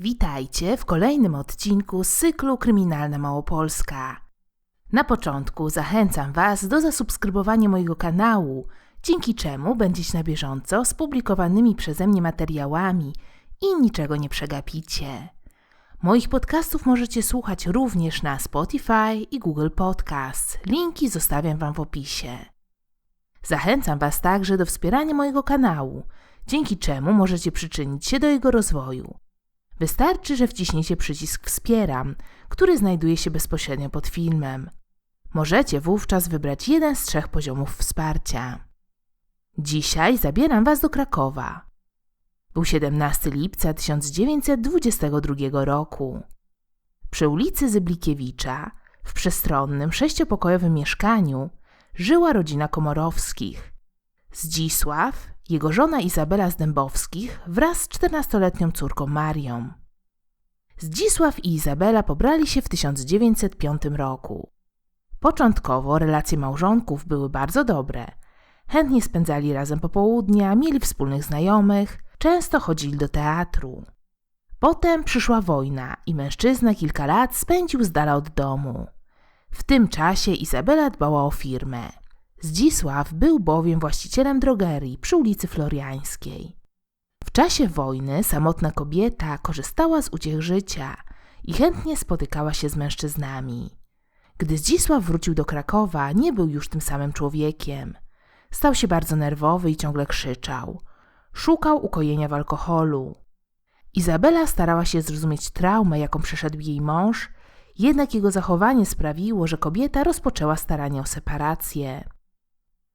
Witajcie w kolejnym odcinku z cyklu Kryminalna Małopolska. Na początku zachęcam Was do zasubskrybowania mojego kanału, dzięki czemu będziecie na bieżąco z publikowanymi przeze mnie materiałami i niczego nie przegapicie. Moich podcastów możecie słuchać również na Spotify i Google Podcasts. Linki zostawiam Wam w opisie. Zachęcam Was także do wspierania mojego kanału, dzięki czemu możecie przyczynić się do jego rozwoju. Wystarczy, że wciśniecie przycisk Wspieram, który znajduje się bezpośrednio pod filmem. Możecie wówczas wybrać jeden z trzech poziomów wsparcia. Dzisiaj zabieram Was do Krakowa. Był 17 lipca 1922 roku. Przy ulicy Zyblikiewicza, w przestronnym, sześciopokojowym mieszkaniu, żyła rodzina Komorowskich. Zdzisław, jego żona Izabela z Dębowskich wraz z 14-letnią córką Marią. Zdzisław i Izabela pobrali się w 1905 roku. Początkowo relacje małżonków były bardzo dobre. Chętnie spędzali razem popołudnia, mieli wspólnych znajomych, często chodzili do teatru. Potem przyszła wojna i mężczyzna kilka lat spędził z dala od domu. W tym czasie Izabela dbała o firmę. Zdzisław był bowiem właścicielem drogerii przy ulicy Floriańskiej. W czasie wojny samotna kobieta korzystała z uciech życia i chętnie spotykała się z mężczyznami. Gdy Zdzisław wrócił do Krakowa, nie był już tym samym człowiekiem. Stał się bardzo nerwowy i ciągle krzyczał. Szukał ukojenia w alkoholu. Izabela starała się zrozumieć traumę, jaką przeszedł jej mąż, jednak jego zachowanie sprawiło, że kobieta rozpoczęła staranie o separację.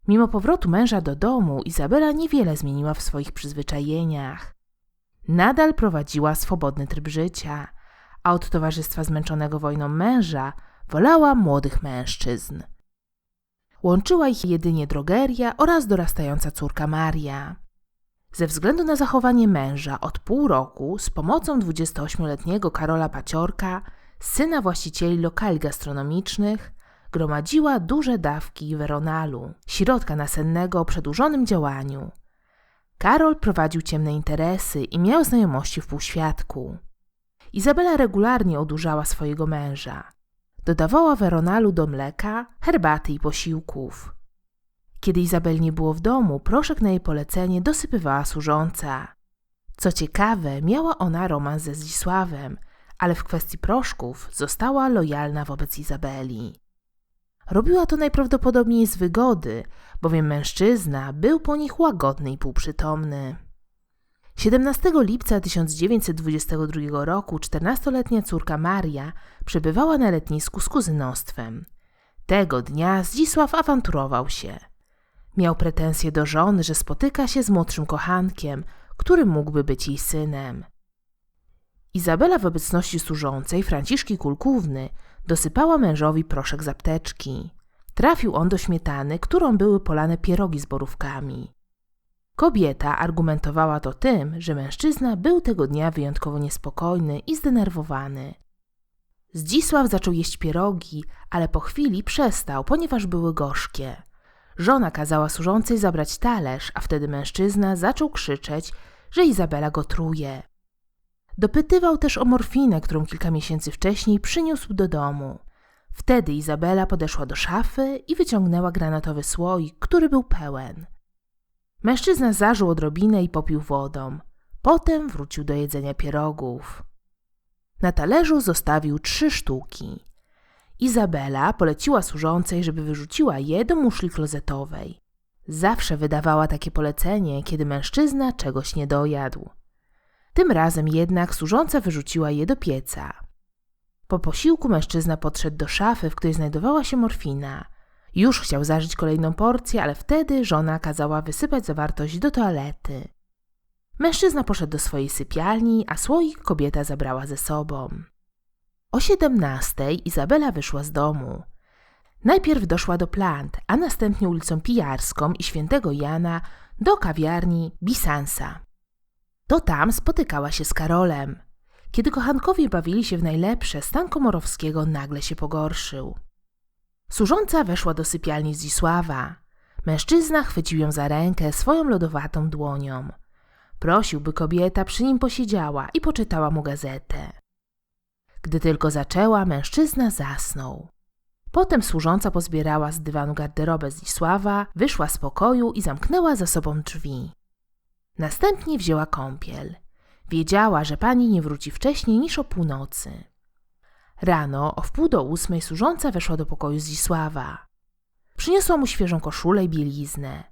Mimo powrotu męża do domu, Izabela niewiele zmieniła w swoich przyzwyczajeniach. Nadal prowadziła swobodny tryb życia, a od towarzystwa zmęczonego wojną męża wolała młodych mężczyzn. Łączyła ich jedynie drogeria oraz dorastająca córka Maria. Ze względu na zachowanie męża od pół roku z pomocą 28-letniego Karola Paciorka, syna właścicieli lokali gastronomicznych, gromadziła duże dawki weronalu, środka nasennego o przedłużonym działaniu. Karol prowadził ciemne interesy i miał znajomości w półświadku. Izabela regularnie odurzała swojego męża. Dodawała weronalu do mleka, herbaty i posiłków. Kiedy Izabel nie było w domu, proszek na jej polecenie dosypywała służąca. Co ciekawe, miała ona romans ze Zdzisławem, ale w kwestii proszków została lojalna wobec Izabeli. Robiła to najprawdopodobniej z wygody, bowiem mężczyzna był po nich łagodny i półprzytomny. 17 lipca 1922 roku 14-letnia córka Maria przebywała na letnisku z kuzynostwem. Tego dnia Zdzisław awanturował się. Miał pretensje do żony, że spotyka się z młodszym kochankiem, który mógłby być jej synem. Izabela w obecności służącej Franciszki Kulkówny dosypała mężowi proszek z apteczki. Trafił on do śmietany, którą były polane pierogi z borówkami. Kobieta argumentowała to tym, że mężczyzna był tego dnia wyjątkowo niespokojny i zdenerwowany. Zdzisław zaczął jeść pierogi, ale po chwili przestał, ponieważ były gorzkie. Żona kazała służącej zabrać talerz, a wtedy mężczyzna zaczął krzyczeć, że Izabela go truje. Dopytywał też o morfinę, którą kilka miesięcy wcześniej przyniósł do domu. Wtedy Izabela podeszła do szafy i wyciągnęła granatowy słoik, który był pełen. Mężczyzna zażył odrobinę i popił wodą. Potem wrócił do jedzenia pierogów. Na talerzu zostawił trzy sztuki. Izabela poleciła służącej, żeby wyrzuciła je do muszli klozetowej. Zawsze wydawała takie polecenie, kiedy mężczyzna czegoś nie dojadł. Tym razem jednak służąca wyrzuciła je do pieca. Po posiłku mężczyzna podszedł do szafy, w której znajdowała się morfina. Już chciał zażyć kolejną porcję, ale wtedy żona kazała wysypać zawartość do toalety. Mężczyzna poszedł do swojej sypialni, a słoik kobieta zabrała ze sobą. O siedemnastej Izabela wyszła z domu. Najpierw doszła do plant, a następnie ulicą Pijarską i Świętego Jana do kawiarni Bisansa. To tam spotykała się z Karolem. Kiedy kochankowie bawili się w najlepsze, stan Komorowskiego nagle się pogorszył. Służąca weszła do sypialni Zdzisława. Mężczyzna chwycił ją za rękę swoją lodowatą dłonią. Prosił, by kobieta przy nim posiedziała i poczytała mu gazetę. Gdy tylko zaczęła, mężczyzna zasnął. Potem służąca pozbierała z dywanu garderobę Zdzisława, wyszła z pokoju i zamknęła za sobą drzwi. Następnie wzięła kąpiel. Wiedziała, że pani nie wróci wcześniej niż o północy. Rano o wpół do ósmej służąca weszła do pokoju Zdzisława. Przyniosła mu świeżą koszulę i bieliznę.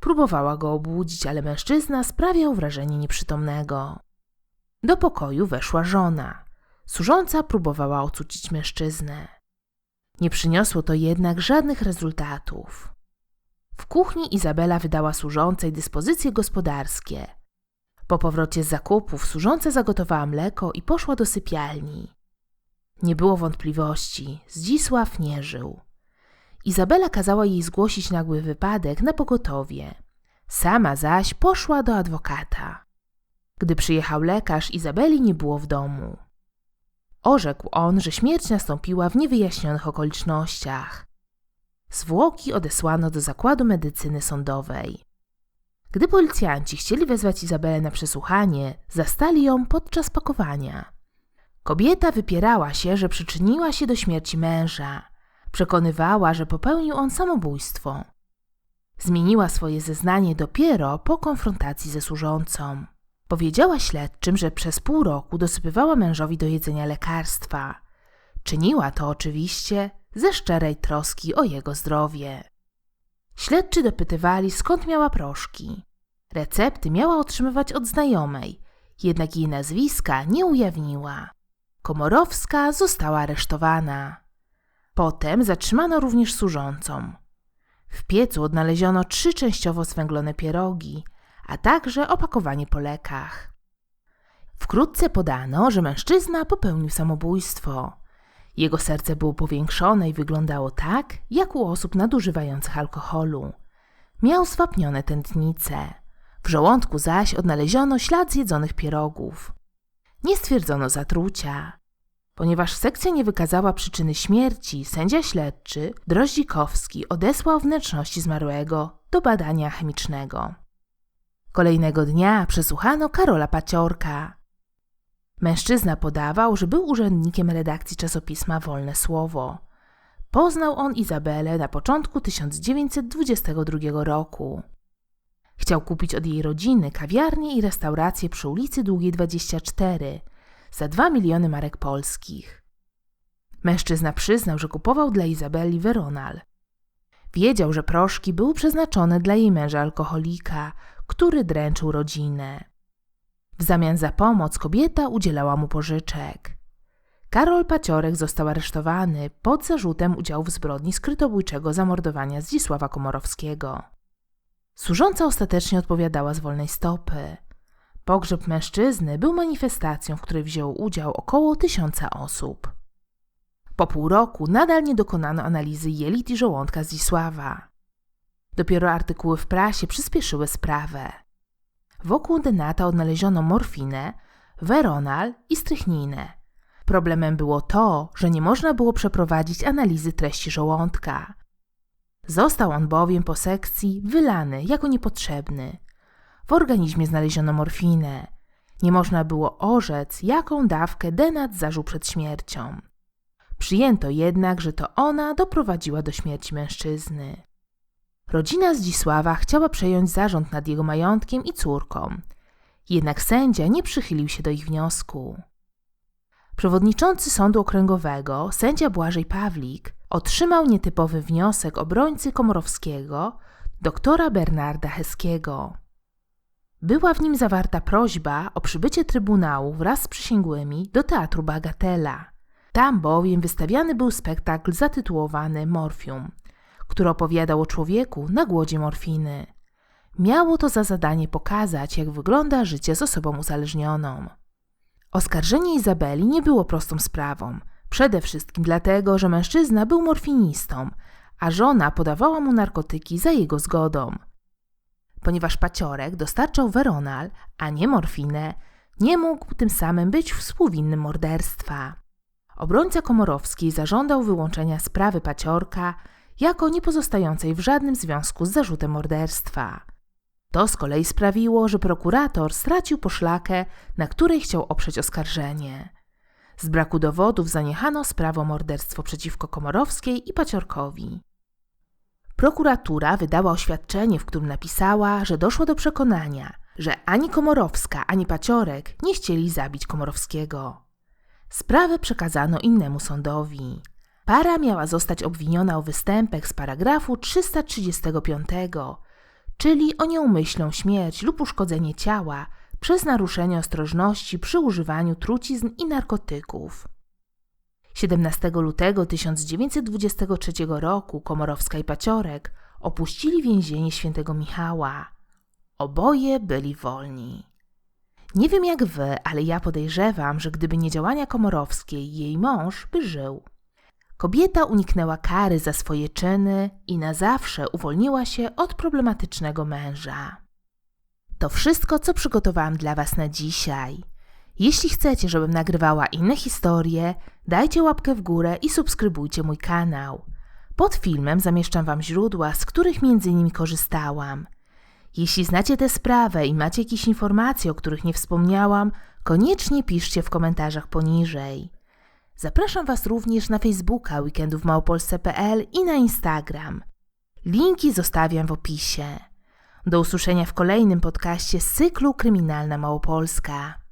Próbowała go obudzić, ale mężczyzna sprawiał wrażenie nieprzytomnego. Do pokoju weszła żona. Służąca próbowała ocucić mężczyznę. Nie przyniosło to jednak żadnych rezultatów. W kuchni Izabela wydała służącej dyspozycje gospodarskie. Po powrocie z zakupów służąca zagotowała mleko i poszła do sypialni. Nie było wątpliwości, Zdzisław nie żył. Izabela kazała jej zgłosić nagły wypadek na pogotowie. Sama zaś poszła do adwokata. Gdy przyjechał lekarz, Izabeli nie było w domu. Orzekł on, że śmierć nastąpiła w niewyjaśnionych okolicznościach. Zwłoki odesłano do zakładu medycyny sądowej. Gdy policjanci chcieli wezwać Izabelę na przesłuchanie, zastali ją podczas pakowania. Kobieta wypierała się, że przyczyniła się do śmierci męża. Przekonywała, że popełnił on samobójstwo. Zmieniła swoje zeznanie dopiero po konfrontacji ze służącą. Powiedziała śledczym, że przez pół roku dosypywała mężowi do jedzenia lekarstwa. Czyniła to oczywiście ze szczerej troski o jego zdrowie. Śledczy dopytywali, skąd miała proszki. Recepty miała otrzymywać od znajomej, jednak jej nazwiska nie ujawniła. Komorowska została aresztowana. Potem zatrzymano również służącą. W piecu odnaleziono trzy częściowo zwęglone pierogi, a także opakowanie po lekach. Wkrótce podano, że mężczyzna popełnił samobójstwo. Jego serce było powiększone i wyglądało tak, jak u osób nadużywających alkoholu. Miał swapnione tętnice. W żołądku zaś odnaleziono ślad zjedzonych pierogów. Nie stwierdzono zatrucia. Ponieważ sekcja nie wykazała przyczyny śmierci, sędzia śledczy Droździkowski odesłał wnętrzności zmarłego do badania chemicznego. Kolejnego dnia przesłuchano Karola Paciorka. Mężczyzna podawał, że był urzędnikiem redakcji czasopisma Wolne Słowo. Poznał on Izabelę na początku 1922 roku. Chciał kupić od jej rodziny kawiarnię i restaurację przy ulicy Długiej 24 za 2 miliony marek polskich. Mężczyzna przyznał, że kupował dla Izabeli Veronal. Wiedział, że proszki były przeznaczone dla jej męża alkoholika, który dręczył rodzinę. W zamian za pomoc kobieta udzielała mu pożyczek. Karol Paciorek został aresztowany pod zarzutem udziału w zbrodni skrytobójczego zamordowania Zdzisława Komorowskiego. Służąca ostatecznie odpowiadała z wolnej stopy. Pogrzeb mężczyzny był manifestacją, w której wzięło udział około tysiąca osób. Po pół roku nadal nie dokonano analizy jelit i żołądka Zdzisława. Dopiero artykuły w prasie przyspieszyły sprawę. Wokół denata odnaleziono morfinę, veronal i strychninę. Problemem było to, że nie można było przeprowadzić analizy treści żołądka. Został on bowiem po sekcji wylany jako niepotrzebny. W organizmie znaleziono morfinę. Nie można było orzec, jaką dawkę denat zażył przed śmiercią. Przyjęto jednak, że to ona doprowadziła do śmierci mężczyzny. Rodzina Zdzisława chciała przejąć zarząd nad jego majątkiem i córką, jednak sędzia nie przychylił się do ich wniosku. Przewodniczący Sądu Okręgowego, sędzia Błażej Pawlik, otrzymał nietypowy wniosek obrońcy Komorowskiego, doktora Bernarda Heskiego. Była w nim zawarta prośba o przybycie Trybunału wraz z przysięgłymi do Teatru Bagatela. Tam bowiem wystawiany był spektakl zatytułowany Morfium – który opowiadał o człowieku na głodzie morfiny. Miało to za zadanie pokazać, jak wygląda życie z osobą uzależnioną. Oskarżenie Izabeli nie było prostą sprawą, przede wszystkim dlatego, że mężczyzna był morfinistą, a żona podawała mu narkotyki za jego zgodą. Ponieważ paciorek dostarczał weronal, a nie morfinę, nie mógł tym samym być współwinnym morderstwa. Obrońca Komorowski zażądał wyłączenia sprawy paciorka jako nie pozostającej w żadnym związku z zarzutem morderstwa. To z kolei sprawiło, że prokurator stracił poszlakę, na której chciał oprzeć oskarżenie. Z braku dowodów zaniechano sprawę o morderstwo przeciwko Komorowskiej i Paciorkowi. Prokuratura wydała oświadczenie, w którym napisała, że doszło do przekonania, że ani Komorowska, ani Paciorek nie chcieli zabić Komorowskiego. Sprawę przekazano innemu sądowi. Para miała zostać obwiniona o występek z paragrafu 335, czyli o nieumyślną śmierć lub uszkodzenie ciała przez naruszenie ostrożności przy używaniu trucizn i narkotyków. 17 lutego 1923 roku Komorowska i Paciorek opuścili więzienie świętego Michała. Oboje byli wolni. Nie wiem jak wy, ale ja podejrzewam, że gdyby nie działania Komorowskiej, jej mąż by żył. Kobieta uniknęła kary za swoje czyny i na zawsze uwolniła się od problematycznego męża. To wszystko, co przygotowałam dla Was na dzisiaj. Jeśli chcecie, żebym nagrywała inne historie, dajcie łapkę w górę i subskrybujcie mój kanał. Pod filmem zamieszczam Wam źródła, z których między innymi korzystałam. Jeśli znacie tę sprawę i macie jakieś informacje, o których nie wspomniałam, koniecznie piszcie w komentarzach poniżej. Zapraszam Was również na Facebooka weekendówmałopolsce.pl i na Instagram. Linki zostawiam w opisie. Do usłyszenia w kolejnym podcaście z cyklu Kryminalna Małopolska.